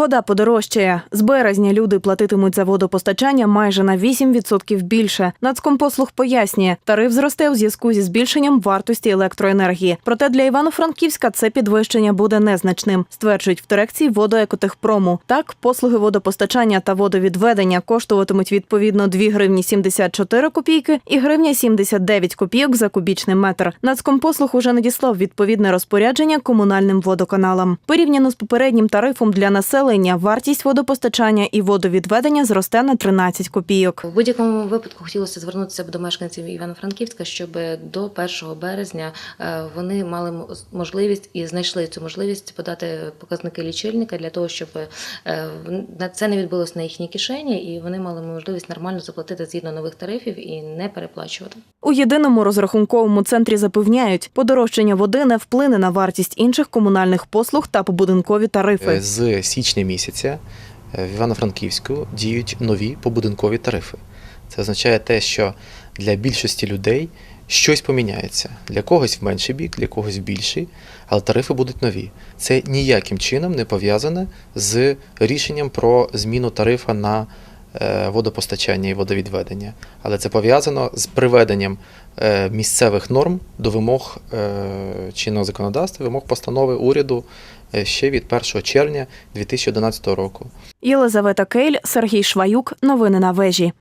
Вода подорожчає. З березня люди платитимуть за водопостачання майже на 8% більше. Нацкомпослуг пояснює, тариф зросте у зв'язку зі збільшенням вартості електроенергії. Проте для Івано-Франківська це підвищення буде незначним, стверджують в дирекції водоекотехпрому. Так, послуги водопостачання та водовідведення коштуватимуть відповідно 2 гривні 74 копійки і гривня 79 копійок за кубічний метр. Нацкомпослуг уже надіслав відповідне розпорядження комунальним водоканалам. Порівняно з попереднім тарифом для населення, вартість водопостачання і водовідведення зросте на 13 копійок. В будь-якому випадку хотілося звернутися б до мешканців Івано-Франківська, щоб до 1 березня е, вони мали можливість і знайшли цю можливість подати показники лічильника для того, щоб е, в- на- це не відбулося на їхній кишені, і вони мали можливість нормально заплатити згідно нових тарифів і не переплачувати. У єдиному розрахунковому центрі запевняють, подорожчання води не вплине на вартість інших комунальних послуг та побудинкові тарифи. З січня місяця е, в Івано-Франківську діють нові побудинкові тарифи. Це означає те, що для більшості людей щось поміняється. Для когось в менший бік, для когось в більший, але тарифи будуть нові. Це ніяким чином не пов'язане з рішенням про зміну тарифа на водопостачання і водовідведення. Але це пов'язано з приведенням е, місцевих норм до вимог е, чинного законодавства, вимог постанови уряду е, ще від 1 червня 2011 року. Єлизавета Кейль, Сергій Шваюк. Новини на вежі.